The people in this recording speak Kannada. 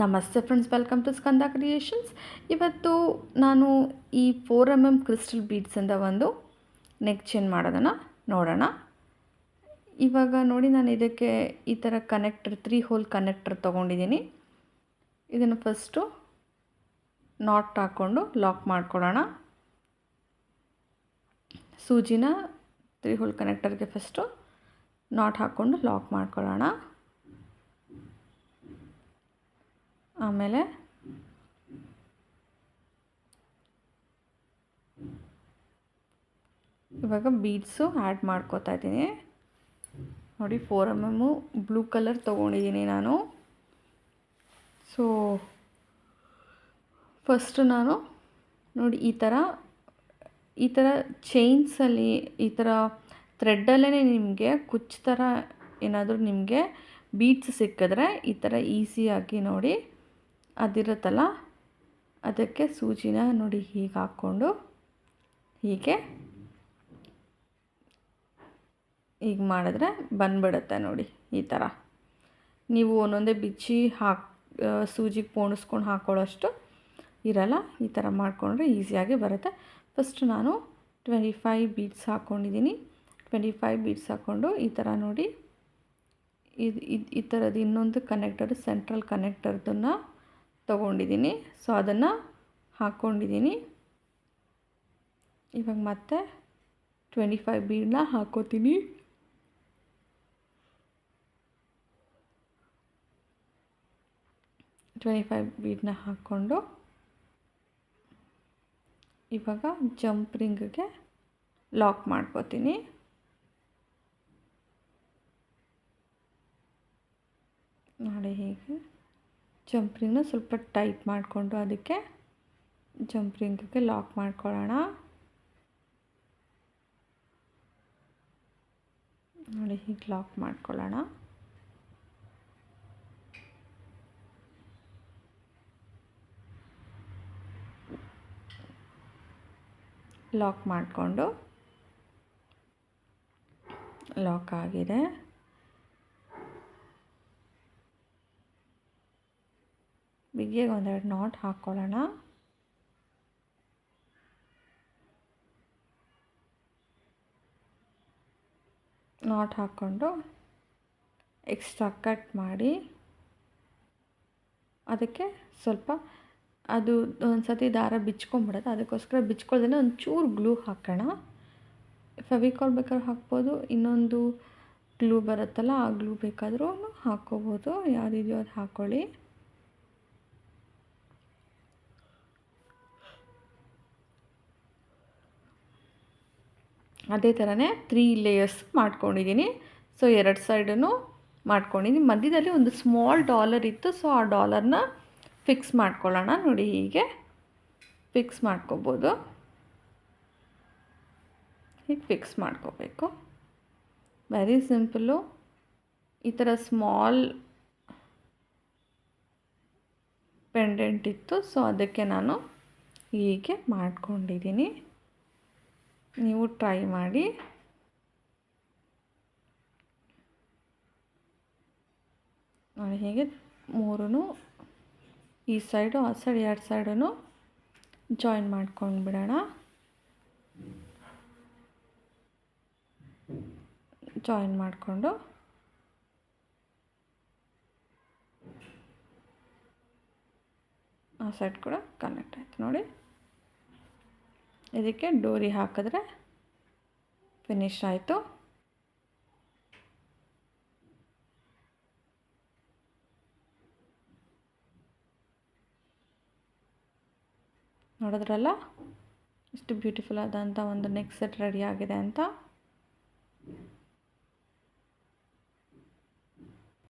ನಮಸ್ತೆ friends welcome to Skanda creations ಇವತ್ತು ನಾನು ಈ ಫೋರ್ ಎಂ ಎಂ ಕ್ರಿಸ್ಟಲ್ ಬೀಡ್ಸಿಂದ ಒಂದು ನೆಕ್ ಚೇನ್ ಮಾಡೋದನ್ನು ನೋಡೋಣ. ಇವಾಗ ನೋಡಿ ನಾನು ಇದಕ್ಕೆ ಈ ಥರ ಕನೆಕ್ಟರ್ ತ್ರೀ ಹೋಲ್ ಕನೆಕ್ಟರ್ ತೊಗೊಂಡಿದ್ದೀನಿ. ಇದನ್ನು ಫಸ್ಟು ನಾಟ್ ಹಾಕ್ಕೊಂಡು ಲಾಕ್ ಮಾಡ್ಕೊಳ್ಳೋಣ. ಸೂಜಿನ ತ್ರೀ ಹೋಲ್ ಕನೆಕ್ಟರ್ಗೆ ಫಸ್ಟು ನಾಟ್ ಹಾಕ್ಕೊಂಡು ಲಾಕ್ ಮಾಡ್ಕೊಳ್ಳೋಣ. ಆಮೇಲೆ ಇವಾಗ ಬೀಡ್ಸು ಆ್ಯಡ್ ಮಾಡ್ಕೋತಾ ಇದ್ದೀನಿ. ನೋಡಿ four M M blue colour ತೊಗೊಂಡಿದ್ದೀನಿ ನಾನು. ಸೊ ಫಸ್ಟು ನಾನು ನೋಡಿ, ಈ ಥರ ಈ ಥರ ಚೈನ್ಸಲ್ಲಿ ಈ ಥರ ಥ್ರೆಡ್ಡಲ್ಲೇ ನಿಮಗೆ ಕುಚ್ಚು ಥರ ಏನಾದರೂ ನಿಮಗೆ ಬೀಟ್ಸ್ ಸಿಕ್ಕಿದ್ರೆ ಈ ಥರ ಈಸಿಯಾಗಿ ನೋಡಿ ಅದಿರುತ್ತಲ್ಲ, ಅದಕ್ಕೆ ಸೂಜಿನ ನೋಡಿ ಹೀಗೆ ಹಾಕ್ಕೊಂಡು ಹೀಗೆ ಹೀಗೆ ಮಾಡಿದ್ರೆ ಬಂದ್ಬಿಡುತ್ತೆ ನೋಡಿ ಈ ಥರ. ನೀವು ಒಂದೊಂದೇ ಬಿಚ್ಚಿ ಹಾಕಿ ಸೂಜಿಗೆ ಪೋಣಿಸ್ಕೊಂಡು ಹಾಕ್ಕೊಳ್ಳೋಷ್ಟು ಇರಲ್ಲ, ಈ ಥರ ಮಾಡಿಕೊಂಡ್ರೆ ಈಸಿಯಾಗಿ ಬರುತ್ತೆ. ಫಸ್ಟ್ ನಾನು ಟ್ವೆಂಟಿ ಫೈವ್ ಬೀಡ್ಸ್ ಹಾಕ್ಕೊಂಡಿದ್ದೀನಿ. ಟ್ವೆಂಟಿ ಫೈವ್ ಬೀಡ್ಸ್ ಹಾಕ್ಕೊಂಡು ಈ ಥರ ನೋಡಿ, ಇದು ಈ ಥರದ್ದು ಇನ್ನೊಂದು ಕನೆಕ್ಟರ್ ಸೆಂಟ್ರಲ್ ಕನೆಕ್ಟರ್ದನ್ನು ತೊಗೊಂಡಿದ್ದೀನಿ. ಸೊ ಅದನ್ನು ಹಾಕ್ಕೊಂಡಿದ್ದೀನಿ ಇವಾಗ ಮತ್ತೆ ಟ್ವೆಂಟಿ ಫೈವ್ ಬೀಡನ್ನ ಹಾಕೋತೀನಿ. ಟ್ವೆಂಟಿ ಫೈವ್ ಬೀಡನ್ನ ಹಾಕ್ಕೊಂಡು ಇವಾಗ ಜಂಪ್ ರಿಂಗ್ಗೆ ಲಾಕ್ ಮಾಡ್ಕೋತೀನಿ. ನೋಡಿ ಹೀಗೆ. ಜಂಪ್ ರಿಂಗ್ನ ಸ್ವಲ್ಪ ಟೈಟ್ ಮಾಡಿಕೊಂಡು ಅದಕ್ಕೆ ಜಂಪ್ ರಿಂಗ್ಗೆ ಲಾಕ್ ಮಾಡ್ಕೊಳ್ಳೋಣ. ನೋಡಿ, ಹೀಗೆ ಲಾಕ್ ಮಾಡ್ಕೊಳ್ಳೋಣ. ಲಾಕ್ ಮಾಡಿಕೊಂಡು ಲಾಕ್ ಆಗಿದೆ. ಬಿಗಿಯಾಗಿ ಒಂದೆರಡು ನಾಟ್ ಹಾಕ್ಕೊಳ್ಳೋಣ ನಾಟ್ ಹಾಕ್ಕೊಂಡು ಎಕ್ಸ್ಟ್ರಾ ಕಟ್ ಮಾಡಿ. ಅದಕ್ಕೆ ಸ್ವಲ್ಪ ಅದು ಒಂದು ಸತಿ ದಾರ ಬಿಚ್ಕೊಂಬಿಡುತ್ತೆ ಅದಕ್ಕೋಸ್ಕರ ಬಿಚ್ಕೊಳ್ದೇ ಒಂದು ಚೂರು ಗ್ಲೂ ಹಾಕೋಣ ಫೆವಿಕಾಲ್ ಬೇಕಾದ್ರೂ ಹಾಕ್ಬೋದು. ಇನ್ನೊಂದು ಗ್ಲೂ ಬರುತ್ತಲ್ಲ, ಆ ಗ್ಲೂ ಬೇಕಾದರೂ ಹಾಕ್ಕೋಬೋದು. ಯಾವುದಿದೆಯೋ ಅದು ಹಾಕ್ಕೊಳ್ಳಿ ಅದೇ ಥರನೇ ತ್ರೀ ಲೇಯರ್ಸ್ ಮಾಡ್ಕೊಂಡಿದ್ದೀನಿ. ಸೊ ಎರಡು ಸೈಡನ್ನು ಮಾಡ್ಕೊಂಡಿದ್ದೀನಿ. ಮಧ್ಯದಲ್ಲಿ ಒಂದು ಸ್ಮಾಲ್ ಡಾಲರ್ ಇತ್ತು. ಸೊ ಆ ಡಾಲರ್ನ ಫಿಕ್ಸ್ ಮಾಡ್ಕೊಳ್ಳೋಣ. ನೋಡಿ ಹೀಗೆ ಫಿಕ್ಸ್ ಮಾಡ್ಕೋಬೋದು. ಹೀಗೆ ಫಿಕ್ಸ್ ಮಾಡ್ಕೋಬೇಕು. ವೆರಿ ಸಿಂಪಲ್ಲು ಈ ಥರ ಸ್ಮಾಲ್ ಪೆಂಡೆಂಟ್ ಇತ್ತು. ಸೊ ಅದಕ್ಕೆ ನಾನು ಹೀಗೆ ಮಾಡ್ಕೊಂಡಿದ್ದೀನಿ. ನೀವು ಟ್ರೈ ಮಾಡಿ. ನೋಡಿ ಹೀಗೆ ಮೂರೂ ಈ ಸೈಡು ಆ ಸೈಡ್ ಎರಡು ಸೈಡೂ ಜಾಯಿನ್ ಮಾಡ್ಕೊಂಡು ಬಿಡೋಣ. ಜಾಯಿನ್ ಮಾಡಿಕೊಂಡು. ಆ ಸೈಡ್ ಕೂಡ ಕನೆಕ್ಟ್ ಆಯಿತು ನೋಡಿ. ಇದಕ್ಕೆ ಡೋರಿ ಹಾಕಿದ್ರೆ ಫಿನಿಶ್ ಆಯಿತು. ನೋಡಿದ್ರಲ್ಲ? ಇಷ್ಟು ಬ್ಯೂಟಿಫುಲ್ ಆದಂಥ ಒಂದು ನೆಕ್ ಸೆಟ್ ರೆಡಿ ಆಗಿದೆ ಅಂತ.